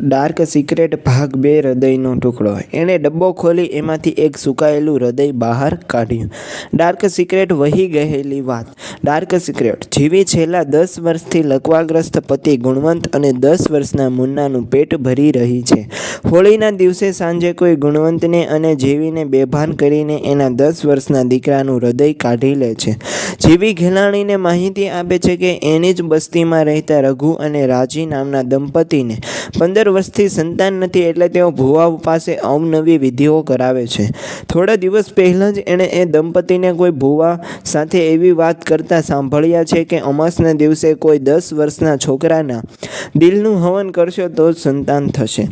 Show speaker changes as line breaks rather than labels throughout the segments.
Dark secret ભાગ બે હૃદયનો ટુકડો. એણે ડબ્બો ખોલી એમાંથી એક સુકાયેલું હૃદય બહાર કાઢ્યું. ડાર્ક સિક્રેટ વહી ગયેલી વાત. ડાર્ક સિક્રેટ, જીવી છેલ્લા દસ વર્ષથી લકવાગ્રસ્ત પતિ ગુણવંત અને દસ વર્ષના મુન્નાનું પેટ ભરી રહી છે. હોળીના દિવસે સાંજે કોઈ ગુણવંતને અને જીવીને બેભાન કરીને એના દસ વર્ષના દીકરાનું હૃદય કાઢી લે છે. જીવી ઘેલાણીને માહિતી આપે છે કે એની જ બસ્તીમાં રહેતા રઘુ અને રાજી નામના દંપતીને પંદર વર્ષથી સંતાન નથી એટલે તેઓ ભુવા પાસે અવનવી વિધિઓ કરાવે છે. થોડા દિવસ પહેલાં જ એણે એ દંપતીને કોઈ ભુવા સાથે એવી વાત કરતા સાંભળ્યા છે કે અમાસના દિવસે કોઈ દસ વર્ષના છોકરાના દિલનું હવન કરશો તો જ સંતાન થશે.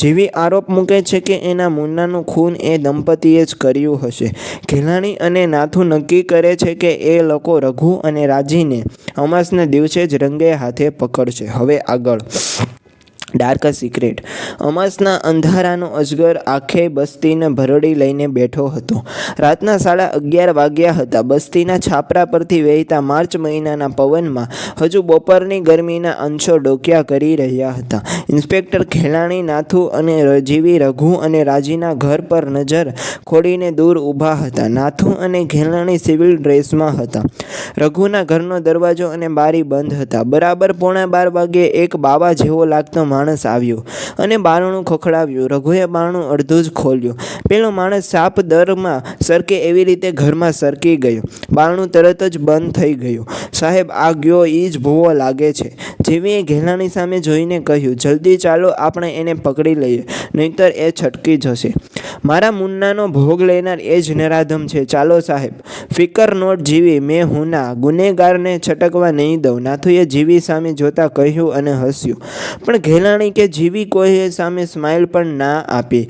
જેવી આરોપ મૂકે છે કે એના મુન્નાનું ખૂન એ દંપતીએ જ કર્યું હશે. ઘેલાણી અને નાથુ નક્કી કરે છે કે એ લોકો રઘુ અને રાજીને અમાસના દિવસે જ રંગે હાથે પકડશે. હવે આગળ. ડાર્ક સિક્રેટ અમાસના અંધારાનો અજગર આખે બસ્તીને ભરડી લઈને બેઠો હતો. રાતના સાડા અગિયાર વાગ્યા હતા. બસ્તીના છાપરા પરથી વહેતા માર્ચ મહિનાના પવનમાં હજુ બપોરની ગરમીના અંશો ડોક્યા કરી રહ્યા હતા. ઇન્સ્પેક્ટર ખેલાણી નાથુ અને રજીવી રઘુ અને રાજીના ઘર પર નજર ખોડીને દૂર ઊભા હતા. નાથુ અને ઘેલાણી સિવિલ ડ્રેસમાં હતા. રઘુના ઘરનો દરવાજો અને બારી બંધ હતા. બરાબર પોણા બાર વાગ્યે એક બાવા જેવો લાગતો માણસ આવ્યો અને બારણું ખખડાવ્યું. રઘુએ બારણું અડધું જ ખોલ્યું. પેલો માણસ સાપ દરમાં સરકે એવી રીતે ઘરમાં સરકી ગયો. બારણું તરત જ બંધ થઈ ગયું. સાહેબ, આ ગયો એ જ ભૂવો લાગે છે. જેવીએ ઘેલાણી સામે જોઈને કહ્યું, જલ્દી ચાલો, આપણે એને પકડી લઈએ, નહીંતર એ છટકી જશે. મારા મુન્નાનો ભોગ લેનાર એ જ નરાધમ છે. ચાલો સાહેબ, ફિકર નોટ જીવી, મેં હુના ગુનેગારને છટકવા નહીં દઉં. નાથુએ જીવી સામે જોતા કહ્યું અને હસ્યું. પણ ઘેલાણી કે જીવી કોઈએ સામે સ્માઇલ પણ ના આપી.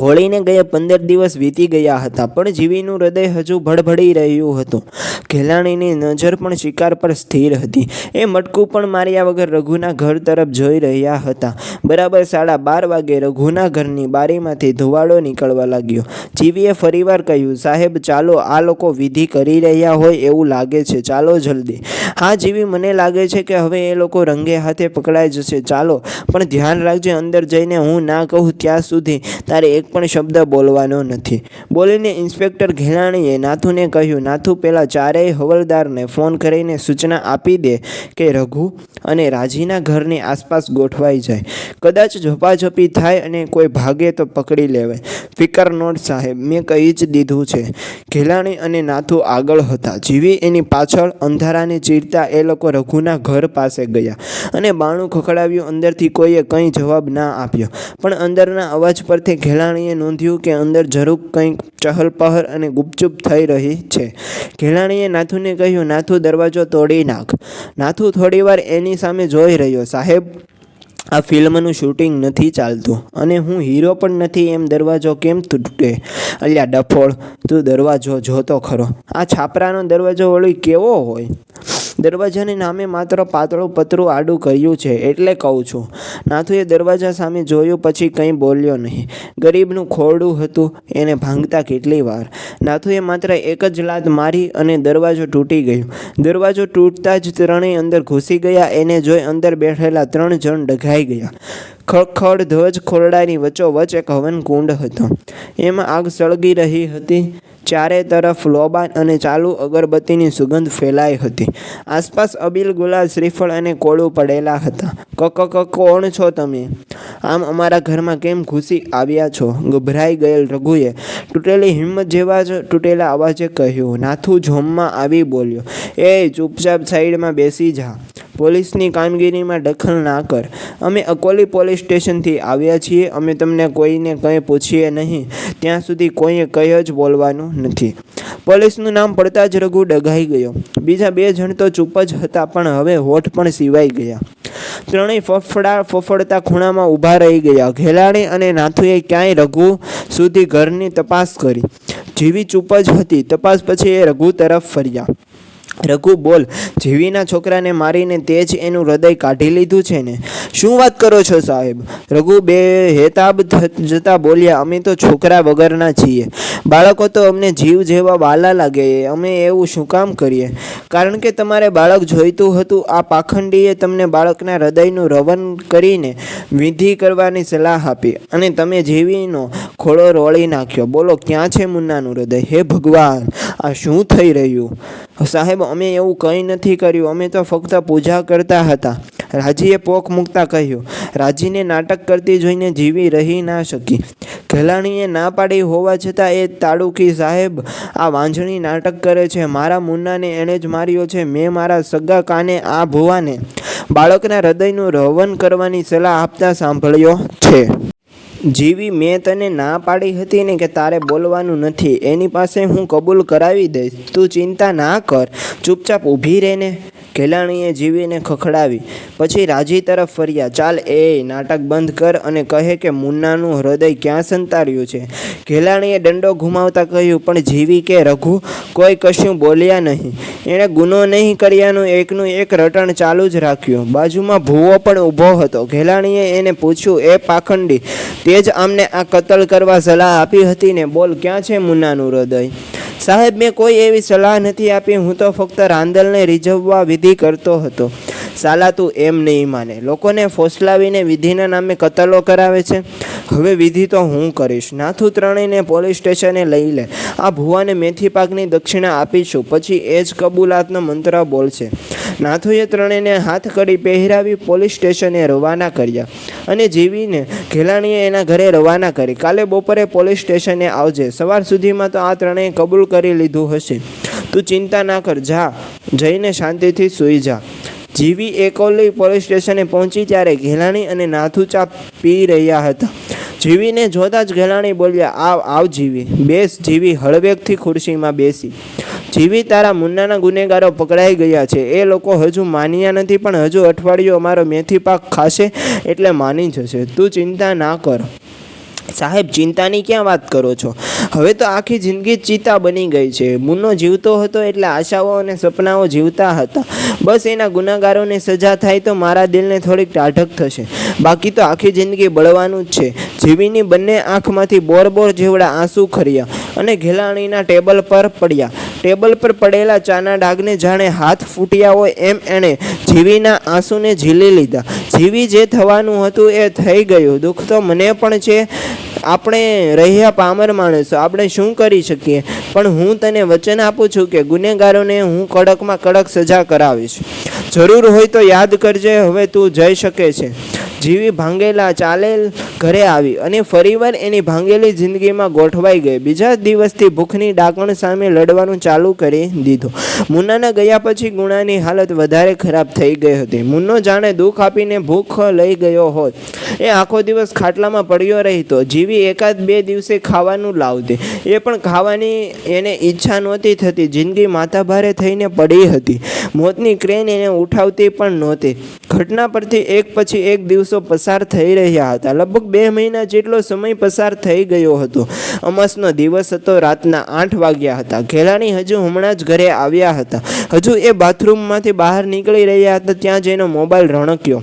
હોળીને ગયા પંદર દિવસ વીતી ગયા હતા, પણ જીવીનું હૃદય હજુ ભડભડી રહ્યું હતું. ઘેલાણીની નજર પણ શિકાર પર સ્થિર હતી. એ મટકું પણ માર્યા વગર રઘુના ઘર તરફ જોઈ રહ્યા હતા. બરાબર સાડા બાર વાગે રઘુના ઘરની બારીમાંથી ધુવાડો નીકળવા લાગ્યો. જીવીએ ફરીવાર કહ્યું, સાહેબ, ચાલો આ લોકો વિધિ કરી રહ્યા હોય એવું લાગે છે. ચાલો જલ્દી. હા, જેવી મને લાગે છે કે હવે એ લોકો રંગે હાથે પકડાઈ જશે. ચાલો, પણ ધ્યાન રાખજે, અંદર જઈને હું ના કહું ત્યાં સુધી તારે એક પણ શબ્દ બોલવાનો નથી. બોલીને ઇન્સ્પેક્ટર ઘેલાણીએ નાથુને કહ્યું, નાથુ પહેલાં ચારેય હવલદારને ફોન કરીને સૂચના આપી દે કે રઘુ અને રાજીના ઘરની આસપાસ ગોઠવાઈ જાય. કદાચ ઝપાઝપી થાય અને કોઈ ભાગે તો પકડી લેવાય. ફિકર નોટ સાહેબ, મેં કહી જ દીધું છે. ઘેલાણી અને નાથુ આગળ હતા. જીવી એની પાછળ અંધારાને ચીરતા એ લોકો રઘુના ઘર પાસે ગયા અને બાણું ખખડાવ્યું. અંદરથી કોઈએ કંઈ જવાબ ના આપ્યો. પણ અંદરના અવાજ પરથી ઘેલાણીએ નોંધ્યું કે અંદર જરૂર કંઈક ચહલપહલ અને ગુપચુપ થઈ રહી છે. ઘેલાણીએ નાથુને કહ્યું, નાથુ, દરવાજો તોડી નાખ. નાથુ થોડીવાર એની સામે જોઈ રહ્યો. સાહેબ, આ ફિલ્મનું શૂટિંગ નથી ચાલતું અને હું હીરો પણ નથી, એમ દરવાજો કેમ તૂટે? અલ્યા ડફોળ, તું દરવાજો જોતો ખરો. આ છાપરાનો દરવાજો વળી કેવો હોય? દરવાજાને નામે માત્ર પાતળું પતરું આડું કર્યું છે, એટલે કહું છું. નાથુએ દરવાજા સામે જોયું, પછી કંઈ બોલ્યો નહીં. ગરીબનું ખોરડું હતું, એને ભાંગતા કેટલી વાર. નાથુએ માત્ર એક જ લાત મારી અને દરવાજો તૂટી ગયો. દરવાજો તૂટતા જ ત્રણેય અંદર ઘૂસી ગયા, એને જોઈ અંદર બેઠેલા ત્રણ જણ ડઘાઈ ગયા. ખડખડ ધ્વજ ખોરડાની વચ્ચોવચ એક હવન કુંડ હતો. એમાં આગ સળગી રહી હતી. ચારે તરફ લોબાન અને ચાલુ અગરબત્તીની સુગંધ ફેલાઈ હતી. આસપાસ અબીલ ગુલાલ, શ્રીફળ અને કોળું પડેલા હતા. કક ક, કોણ છો તમે? આમ અમારા ઘરમાં કેમ ઘૂસી આવ્યા છો? ગભરાઈ ગયેલ રઘુએ તૂટેલી હિંમત જેવા જ તૂટેલા અવાજે કહ્યું. નાથુ જોમમાં આવી બોલ્યો, એ ચૂપચાપ સાઈડમાં બેસી જા. પોલીસની કામગીરીમાં દખલ ના કર. અમે અકોલી પોલીસ સ્ટેશનથી આવ્યા છીએ. અમે તમને કોઈને કંઈ પૂછીએ નહીં. ત્યાં સુધી કોઈએ કંઈ જ બોલવાનું નથી. પોલીસનું નામ પડતા જ રઘુ ડઘાઈ ગયો. બીજા બે જણ તો ચૂપ જ હતા, પણ હવે હોઠ પણ સિવાઈ ગયા. ત્રણેય ફફડા ફફડતા ખૂણામાં ઊભા રહી ગયા. ઘેલાણી અને નાથુએ ક્યાંય રઘુ સુધી ઘરની તપાસ કરી. જેવી ચૂપ જ હતી, તપાસ પછી એ રઘુ તરફ ફર્યા. રઘુ બોલ, જીવીના છોકરાને મારીને તે જ એનું હૃદય કાઢી લીધું છે ને? શું વાત કરો છો સાહેબ? રઘુ બે હેતાબ જતા બોલ્યા, અમે તો છોકરા વગરના છીએ. બાળકો તો અમને જીવ જેવા વાલા લાગે, અમે એવું શું કામ કરીએ? કારણ કે તમારે બાળક જોઈતું હતું, આ પાખંડીએ તમને બાળકના હૃદયનું રવન કરીને વિધિ કરવાની સલાહ આપી અને તમે જીવીનો ખોળો રોળી નાખ્યો. બોલો, ક્યાં છે મુન્નાનું હૃદય? હે ભગવાન, આ શું થઈ રહ્યું? સાહેબ, અમે એવું કંઈ નથી કર્યું. અમે તો ફક્ત પૂજા કરતા હતા. રાજીએ પોક મૂકતા કહ્યું, રાજીને નાટક કરતી જોઈને જીવી રહી ના શકી. ઘેલાણીએ ના પાડી હોવા છતાં એ તાડુકી, સાહેબ, આ વાંઝણી નાટક કરે છે. મારા મુન્નાને એણે જ માર્યો છે. મેં મારા સગા કાને આ ભુવાને. બાળકના હૃદયનું રવન કરવાની સલાહ આપતા સાંભળ્યો છે. જીવી મેં તને ના પાડી હતી ને કે તારે બોલવાનું નથી, એની પાસે હું કબૂલ કરાવી દઈશ. તું ચિંતા ના કર, ચૂપચાપ ઊભી રહેને. ઘેલાણીએ જીવીને ખખડાવી. પછી રાજી તરફ ફર્યા. ચાલ, એ નાટક બંધ કર અને કહે કે મુન્નાનું હૃદય ક્યાં સંતાર્યું છે? ઘેલાણીએ દંડો ઘુમાવતા કહ્યું, પણ જીવી કે રઘુ, કોઈ કશું બોલ્યા નહીં. એણે ગુનો નહીં કર્યાનું એકનું એક રટણ ચાલુ જ રાખ્યું. બાજુમાં ભૂવો પણ ઊભો હતો. ઘેલાણીએ એને પૂછ્યું, એ પાખંડી, તે જ આમને આ કતલ કરવા સલાહ આપી હતી ને? બોલ, ક્યાં છે મુન્નાનું હૃદય? સાહેબ, મેં કોઈ એવી સલાહ નથી આપી. હું તો ફક્ત રાંદલને રીઝવવા વિધિ કરતો હતો. સાલા તું એમ નહીં માને. લોકોને ફોસલાવીને વિધિના નામે કતલો કરાવે છે. હવે વિધિ તો હું કરીશ. નાથુ ત્રણેયને પોલીસ સ્ટેશને લઈ લે. આ ભુવાને મેથી પાકની દક્ષિણા આપીશું પછી એ જ કબૂલાતનો મંત્ર બોલશે. નાથુએ ત્રણેયને હાથ કરી પહેરાવી પોલીસ સ્ટેશને રવાના કર્યા અને જીવીને ઘેલાણીએ એના ઘરે રવાના કરી. કાલે બપોરે પોલીસ સ્ટેશને આવજે. સવાર સુધીમાં તો આ ત્રણેય કબૂલ કરી લીધું હશે. તું ચિંતા ના કર, જા. જઈને શાંતિથી સૂઈ જા. જીવી એકોલી પોલીસ સ્ટેશને પહોંચી ત્યારે ઘેલાણી અને નાથુ ચા પી રહ્યા હતા. જીવીને જોતા જ ઘેલાણી બોલ્યા, આવ આવ જીવી. બેસ, જીવી, હળવેકથી ખુરશીમાં બેસી. જીવી તારા મુન્નાના ગુનેગારો પકડાઈ ગયા છે. એ લોકો હજુ માન્યા નથી, પણ હજુ અઠવાડિયું અમારો મેથી પાક ખાશે એટલે માની જશે. તું ચિંતા ના કર. સાહેબ, ચિંતાની ક્યાં વાત કરો છો? હવે તો આખી જિંદગી ચિતા બની ગઈ છે. મુન્નો જીવતો હતો એટલે આશાઓ અને સપનાઓ જીવતા હતા. બસ એના ગુનાગારોને સજા થાય તો મારા દિલને થોડીક ટાઢક થશે. બાકી તો આખી જિંદગી બળવાનું જ છે. જીવીની બંને આંખમાંથી બોર બોર જેવડા આંસુ ખર્યા અને ઘેલાણીના ટેબલ પર પડ્યા. ટેબલ પર પડેલા ચાના ડાઘને જાણે હાથ ફૂટ્યા હોય એમ એણે જીવીના આંસુને ઝીલી લીધા. જીવી જે થવાનું હતું એ થઈ ગયું. દુઃખ તો મને પણ છે. આપણે રહ્યા પામર માણસો. આપણે શું કરી શકીએ? પણ હું તને વચન આપું છું કે ગુનેગારોને હું કડકમાં કડક સજા કરાવીશ. જરૂર હોય તો યાદ કરજે, હવે તું જઈ શકે છે. જીવી ભાંગેલા ચાલેલ ઘરે આવી અને ફરીવાર એની ભાંગેલી જિંદગીમાં ગોઠવાઈ ગઈ. બીજા દિવસથી ભૂખની ડાકણ સામે લડવાનું ચાલુ કરી દીધું. મુન્નાના ગયા પછી ગુણાની હાલત વધારે ખરાબ થઈ ગઈ હતી. મુન્નો જાણે દુઃખ આપીને ભૂખ લઈ ગયો હોય એ આખો દિવસ ખાટલામાં પડ્યો રહેતો. જીવી એકાદ બે દિવસે ખાવાનું લાવતી. એ પણ ખાવાની એને ઈચ્છા નહોતી થતી. જિંદગી માથાભારે થઈને પડી હતી. મોતની ક્રેન એને ઉઠાવતી પણ નહોતી. ઘટના પરથી એક પછી એક દિવસો પસાર થઈ રહ્યા હતા. લગભગ બે મહિના જેટલો સમય પસાર થઈ ગયો હતો. અમાસનો દિવસ હતો રાતના આઠ વાગ્યા હતા. ઘેલાણી હજુ હમણાં જ ઘરે આવ્યા હતા. હજુ એ બાથરૂમમાંથી બહાર નીકળી રહ્યા હતા, ત્યાં જ એનો મોબાઈલ રણક્યો.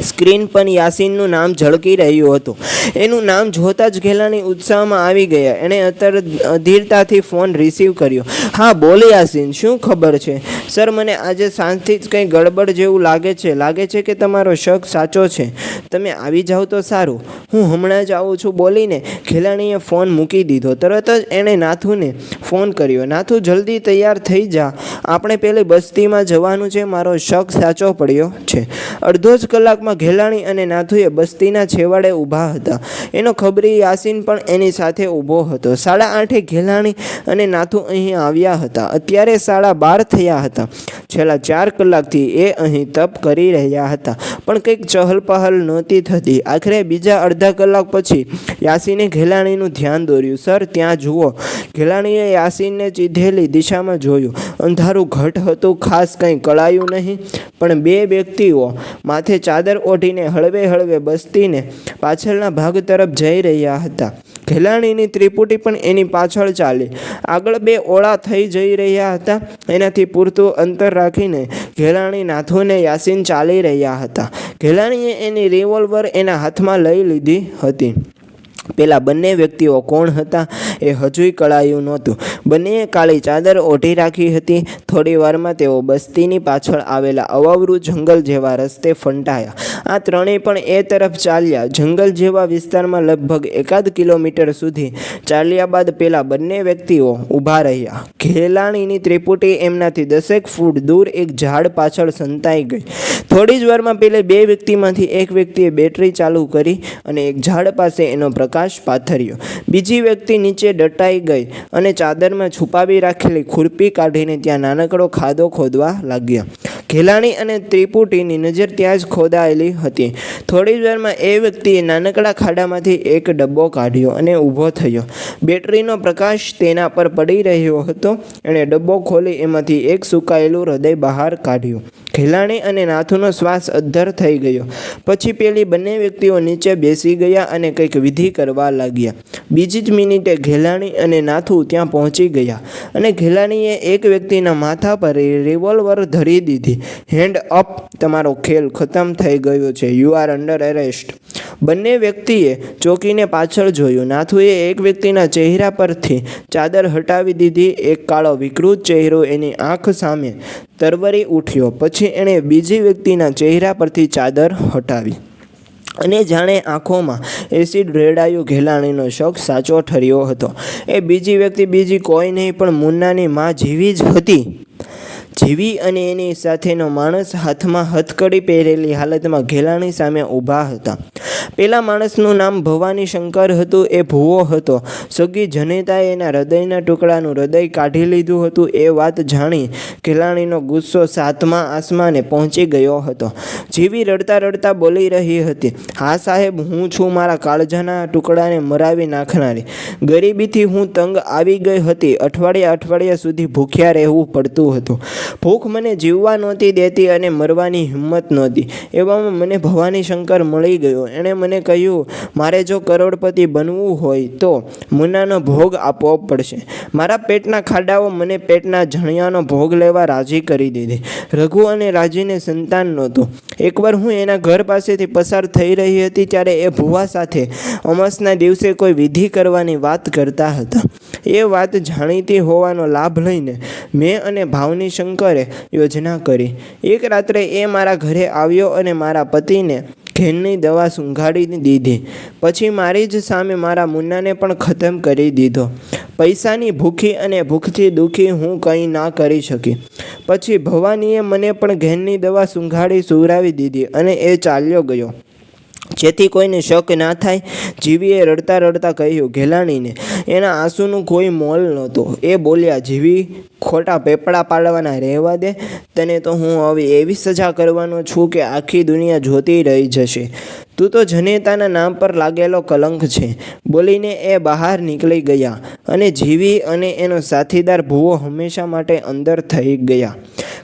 સ્ક્રીન પર યાસીનનું નામ ઝળકી રહ્યું હતું. એનું નામ જોતાં જ ઘેલાની ઉત્સાહમાં આવી ગયા. એણે અત્યારે અધીરતાથી ફોન રિસીવ કર્યો. હા, બોલ યાસીન, શું ખબર છે? સર, મને આજે સાંજથી જ કંઈ ગડબડ જેવું લાગે છે. લાગે છે કે તમારો શક સાચો છે. તમે આવી જાઓ તો સારું. હું હમણાં જ આવું છું બોલીને ઘેલાણીએ ફોન મૂકી દીધો. તરત જ એણે નાથુને ફોન કર્યો. નાથુ, જલ્દી તૈયાર થઈ જા. આપણે પેલી બસ્તીમાં જવાનું છે. મારો શક સાચો પડ્યો છે. અડધો જ કલાકમાં ઘેલાણી અને નાથુએ બસ્તીના છેવાડે ઊભા હતા. એનો ખબરી યાસીન પણ એની સાથે ઊભો હતો. સાડા આઠે ઘેલાણી અને નાથુ અહીં આવ્યા હતા. અત્યારે સાડા બાર થયા હતા. છેલ્લા ચાર કલાકથી એ અહીં તપ કરી રહ્યા હતા. પણ કંઈક ચહલ પહલ નહોતી થતી. આખરે બીજા અડધા અડધા કલાક પછી યાસીને ઘેલાણીનું ધ્યાન દોર્યું. સર, ત્યાં જુઓ. ઘેલાણીએ યાસીનને ચીધેલી દિશામાં જોયું. અંધારું ઘટ હતું, ખાસ કંઈ કળાયું નહીં, પણ બે વ્યક્તિઓ માથે ચાદર ઓઢીને હળવે હળવે બસતીને પાછળના ભાગ તરફ જઈ રહ્યા હતા. ઘેલાણીની ત્રિપુટી પણ એની પાછળ ચાલી. આગળ બે ઓળા થઈ જઈ રહ્યા હતા. એનાથી પૂરતું અંતર રાખીને ઘેલાણી નાથુને યાસીન ચાલી રહ્યા હતા. ઘેલાણીએ એની રિવોલ્વર એના હાથમાં લઈ લીધી હતી. પેલા બંને વ્યક્તિઓ કોણ હતા એ હજુય કળાયું નહોતું. બંનેએ કાળી ચાદર ઓઢી રાખી હતી. થોડી વારમાં તેઓ બસ્તીની પાછળ આવેલા અવાવરું જંગલ જેવા રસ્તે ફંટાયા. આ ત્રણેય પણ એ તરફ ચાલ્યા. જંગલ જેવા વિસ્તારમાં લગભગ એકાદ કિલોમીટર સુધી ચાલ્યા બાદ પેલા બંને વ્યક્તિઓ ઊભા રહ્યા. ઘેલાણીની ત્રિપુટી એમનાથી દસેક ફૂટ દૂર એક ઝાડ પાછળ સંતાઈ ગઈ. થોડી જ વારમાં પેલે બે વ્યક્તિમાંથી એક વ્યક્તિએ બેટરી ચાલુ કરી અને એક ઝાડ પાસે એનો પ્રકાશ પાથર્યો. બીજી વ્યક્તિ નીચે દટાઈ ગઈ અને ચાદરમાં છુપાવી રાખેલી ખુરપી કાઢીને ત્યાં નાનકડો ખાધો ખોદવા લાગ્યા. ઘેલાણી અને ત્રિપુટીની નજર ત્યાં જ ખોદાયેલી હતી. થોડી વારમાં એ વ્યક્તિએ નાનકડા ખાડામાંથી એક ડબ્બો કાઢ્યો અને ઊભો થયો. બેટરીનો પ્રકાશ તેના પર પડી રહ્યો હતો. એણે ડબ્બો ખોલી એમાંથી એક સુકાયેલું હૃદય બહાર કાઢ્યું. ઘેલાણી અને નાથુનો શ્વાસ અદ્ધર થઈ ગયો. પછી પેલી બંને વ્યક્તિઓ નીચે બેસી ગયા અને કંઈક વિધિ કરવા લાગ્યા. બીજી જ મિનિટે ઘેલાણી અને નાથુ ત્યાં પહોંચી ગયા અને ઘેલાણીએ એક વ્યક્તિના માથા પર રિવોલ્વર ધરી દીધી. હેન્ડ અપ તમારો ખેલ ખતમ થઈ ગયો છે. યુ આર અંડર એરેસ્ટ બંને વ્યક્તિએ ચોકીને પાછળ જોયું. નાથુએ એક વ્યક્તિના ચહેરા પરથી ચાદર હટાવી દીધી. એક કાળો વિકૃત ચહેરો એની આંખ સામે તરવરી ઉઠ્યો. પછી એણે બીજી વ્યક્તિના ચહેરા પરથી ચાદર હટાવી. અને જાણે આંખોમાં એસિડ, રેડાયું, ઘેલાણીનો શોખ સાચો ઠર્યો હતો. એ બીજી વ્યક્તિ બીજી કોઈ નહીં, પણ મુન્નાની મા જેવી જ હતી. જીવી અને એની સાથેનો માણસ હાથમાં હથકડી પહેરેલી હાલતમાં ઘેલાણી સામે ઊભા હતા. પેલા માણસનું નામ ભવાની શંકર હતું, એ ભૂવો હતો. સગી જનેતાએ એના હૃદયના ટુકડાનું હૃદય કાઢી લીધું હતું, એ વાત જાણી ઘેલાણીનો ગુસ્સો સાતમા આસમાને પહોંચી ગયો હતો. જીવી રડતા રડતા બોલી રહી હતી, હા સાહેબ, હું છું મારા કાળજાના ટુકડાને મરાવી નાખનારી. ગરીબીથી હું તંગ આવી ગઈ હતી, અઠવાડિયા અઠવાડિયા સુધી ભૂખ્યા રહેવું પડતું હતું. ભૂખ મને જીવવા નહોતી દેતી અને મરવાની હિંમત નહોતી. એવામાં મને ભવાની શંકર મળી ગયો. એણે મને કહ્યું, મારે જો કરોડપતિ બનવું હોય તો મુનાનો ભોગ આપવો પડશે. મારા પેટના ખાડાઓ મને પેટના જણિયાનો ભોગ લેવા રાજી કરી દીધી. રઘુ અને રાજીને સંતાન નહોતું. એકવાર હું એના ઘર પાસેથી પસાર થઈ રહી હતી ત્યારે એ ભુવા સાથે અમાસના દિવસે કોઈ વિધિ કરવાની વાત કરતા હતા. એ વાત જાણીતી હોવાનો લાભ લઈને મેં અને ભાવની શંકરે યોજના કરી. એક રાત્રે એ મારા ઘરે આવ્યો અને મારા પતિને ઘેનની દવા સૂંઘાડી દીધી. પછી મારી જ સામે મારા મુન્નાને પણ ખતમ કરી દીધો. પૈસાની ભૂખી અને ભૂખથી દુઃખી હું કંઈ ના કરી શકી. પછી ભવાનીએ મને પણ ઘેનની દવા સૂંઘાડી સુવરાવી દીધી અને એ ચાલ્યો ગયો. જેથી કોઈને શક ના થાય. જીવીએ રડતા રડતા કહ્યું, ઘેલાણીને, એના આંસુનું કોઈ મોલ નહોતું. એ બોલ્યા, જીવી, ખોટા પેપડા પાડવાના રહેવા દે. તને તો હું હવે એવી સજા કરવાનો છું કે આખી દુનિયા જોતી રહી જશે. તું તો જનેતાના નામ પર લાગેલો કલંક છે. બોલીને એ બહાર નીકળી ગયા અને જીવી અને એનો સાથીદાર ભૂવો હંમેશા માટે અંદર થઈ ગયા.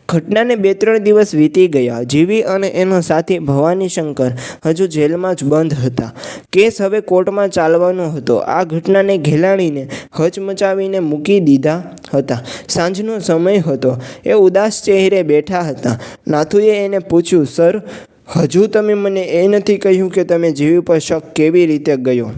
ઘટનાને બે ત્રણ દિવસ વીતી ગયા. જીવી અને એનો સાથી ભવાની શંકર હજુ જેલમાં જ બંધ હતા. કેસ હવે કોર્ટમાં ચાલવાનો હતો. આ ઘટનાને ઘેલાણીને હચમચાવીને મૂકી દીધા હતા. સાંજનો સમય હતો. એ ઉદાસ ચહેરે બેઠા હતા. નાથુએ એને પૂછ્યું, સર હજુ તમે મને એ નથી કહ્યું કે તમે જીવ પર શક કેવી રીતે ગયો.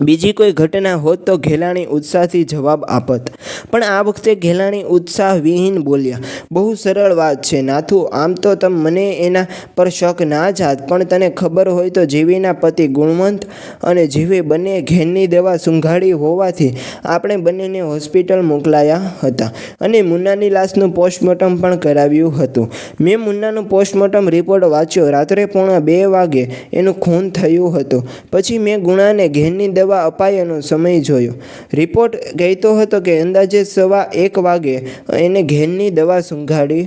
બીજી કોઈ ઘટના હોત તો ઘેલાણી ઉત્સાહથી જવાબ આપત. પણ આ વખતે ઘેલાણી ઉત્સાહ વિહીન બોલ્યા, બહુ સરળ વાત છે, નાથુ, આમ તો તમ મને એના પર શક ના જાત, પણ તને ખબર હોય તો જીવીના પતિ ગુણવંત અને જીવી બંને ઘેનની દવા સૂંઘાડી હોવાથી આપણે બંનેને હોસ્પિટલ મોકલાયા હતા અને મુન્નાની લાશનું પોસ્ટમોર્ટમ પણ કરાવ્યું હતું. મેં મુન્નાનું પોસ્ટમોર્ટમ રિપોર્ટ વાંચ્યો. રાત્રે પોણા બે વાગે એનું ખૂન થયું હતું. પછી મેં ગુણાને ઘેનની દવા અપાયાનો સમય જોયો. રિપોર્ટ કહેતો હતો કે અંદાજે સવા એક વાગે એને ઘેનની દવા સૂંઘાડી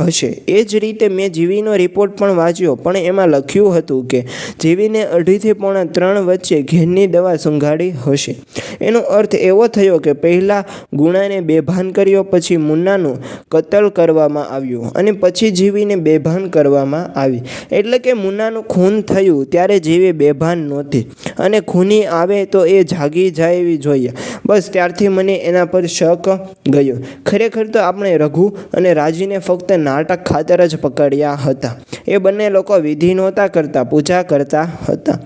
હશે. એ જ રીતે મેં જીવીનો રિપોર્ટ પણ વાંચ્યો. પણ એમાં લખ્યું હતું કે જીવીને અઢીથી પોણા ત્રણ વચ્ચે ઘેરની દવા સંઘાડી હશે. એનો અર્થ એવો થયો કે પહેલાં ગુણાને બેભાન કર્યો, પછી મુન્નાનું કતલ કરવામાં આવ્યું અને પછી જીવીને બેભાન કરવામાં આવી. એટલે કે મુન્નાનું ખૂન થયું ત્યારે જીવી બેભાન નહોતી. અને ખૂની આવે તો એ જાગી જાય એવી જોઈએ. બસ ત્યારથી મને એના પર શક ગયો. ખરેખર તો આપણે રઘુ અને રાજીને ફક્ત નાટક ખાતર જ પકડ્યા હતા. એ બંને લોકો વિધિ નહોતા કરતા, પૂજા કરતા હતા.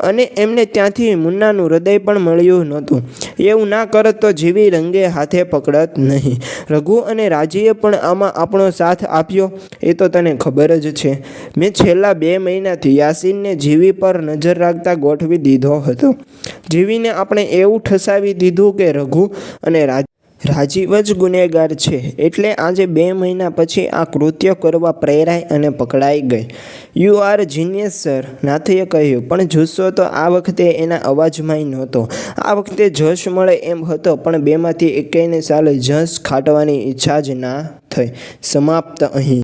અને એમને ત્યાંથી મુન્નાનું હૃદય પણ મળ્યું નહોતું. એવું ના કરત તો જીવી રંગે હાથે પકડત નહીં. રઘુ અને રાજીએ પણ આમાં આપણો સાથ આપ્યો, એ તો તને ખબર જ છે. મેં છેલ્લા બે મહિનાથી યાસીનને જીવી પર નજર રાખતા ગોઠવી દીધો હતો. જીવીને આપણે એવું ઠસાવી દીધું કે રઘુ અને રાજ રાજીવ જ ગુનેગાર છે. એટલે આજે બે મહિના પછી આ કૃત્ય કરવા પ્રેરાઈ અને પકડાઈ ગઈ. યુ આર જીનિયસ, સર, નાથીએ કહ્યું. પણ જુસ્સો તો આ વખતે એના અવાજમાંય નહોતો. આ વખતે જશ મળે એમ હતો, પણ બેમાંથી એકેયને સાલે જશ ખાટવાની ઈચ્છા જ ના થઈ. સમાપ્ત અહીં.